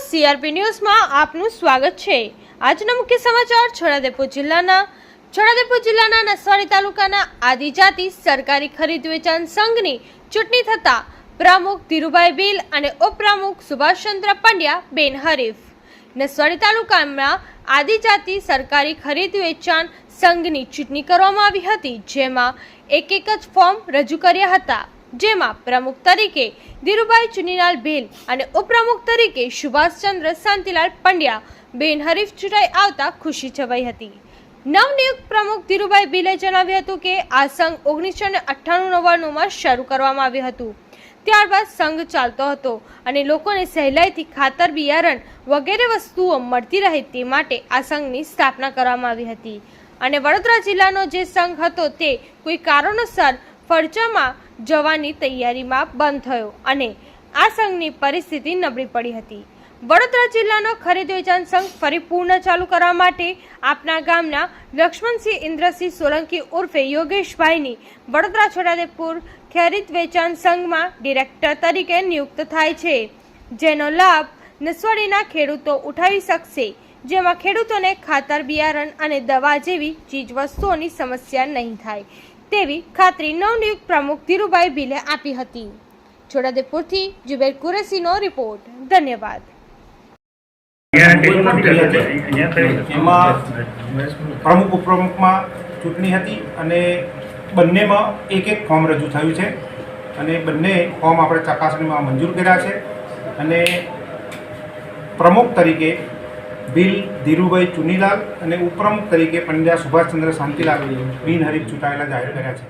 CRP ન્યૂઝમાં આપનું સ્વાગત છે. આજના મુખ્ય સમાચાર છોડાદેપુર જિલ્લાના છોડાદેપુર જિલ્લાના નસવાડી તાલુકાના આદિજાતિ સરકારી ખરીદ વેચાણ સંઘની ચૂંટણી થતાં પ્રમુખ ધીરુભાઈ બિલ અને ઉપપ્રમુખ સુભાષચંદ્ર પંડ્યા બેન હરીફ નસવાડી તાલુકામાં આદિજાતિ સરકારી ખરીદ વેચાણ સંઘની ચૂંટણી કરવામાં આવી હતી, જેમાં એક એક જ ફોર્મ રજૂ કર્યા હતા. જેમાં પ્રમુખ તરીકે ધીરુભાઈ ચુનીલાલ ભીલ અને ઉપપ્રમુખ તરીકે સુભાષચંદ્ર શાંતિલાલ પંડ્યા બિનહરીફ ચૂંટાઈ આવતા ખુશી છવાઈ હતી. નવનિયુક્ત પ્રમુખ ધીરુભાઈ ભીલે જણાવ્યું હતું કે આ સંઘ ઓગણીસો ને અઠ્ઠાણું નવ્વાણુંમાં શરૂ કરવામાં આવ્યું હતું. ત્યારબાદ સંઘ ચાલતો હતો અને લોકોને સહેલાઈથી ખાતર, બિયારણ વગેરે વસ્તુઓ મળતી રહે તે માટે આ સંઘની સ્થાપના કરવામાં આવી હતી. અને વડોદરા જિલ્લાનો જે સંઘ હતો તે કોઈ કારણોસર ફરજામાં જવાની તૈયારીમાં બંધ થયો અને આ સંઘની પરિસ્થિતિ નબળી પડી હતી. વડોદરા જિલ્લાનો ખરીદ વેચાણ સંઘ ફરી પૂર્ણ ચાલુ કરવા માટે આપના ગામના લક્ષ્મણસિંહ ઇન્દ્રસિંહ સોલંકી ઉર્ફે યોગેશભાઈની વડોદરા છોડાદેપુર ખરીદ વેચાણ સંઘમાં ડિરેક્ટર તરીકે નિયુક્ત થાય છે. જેનો લાભ નસવાડીના ખેડૂતો ઉઠાવી શકશે, જેમાં ખેડૂતોને ખાતર બિયારણ અને દવા જેવી ચીજવસ્તુઓની સમસ્યા નહીં થાય. તેવી ખાતરી નવનિયુક્ત પ્રમુખ ધીરુભાઈ ભીલે આપી હતી. છોડાદેપુરથી જુબેર કુરેશીનો રિપોર્ટ. ધન્યવાદ. એમાં પ્રમુખ ઉપપ્રમુખમાં ચૂંટણી હતી અને બંનેમાં એક એક ફોર્મ રજૂ થયું છે. અને બંને ફોર્મ આપણે ચકાસણીમાં મંજૂર કર્યા છે. અને પ્રમુખ તરીકે બિલ ધીરુભાઈ ચુનીલાલ અને ઉપપ્રમુખ તરીકે પંડ્યા સુભાષચંદ્ર શાંતિલાલ બિનહરીફ ચૂંટાયેલા જાહેર કર્યા છે.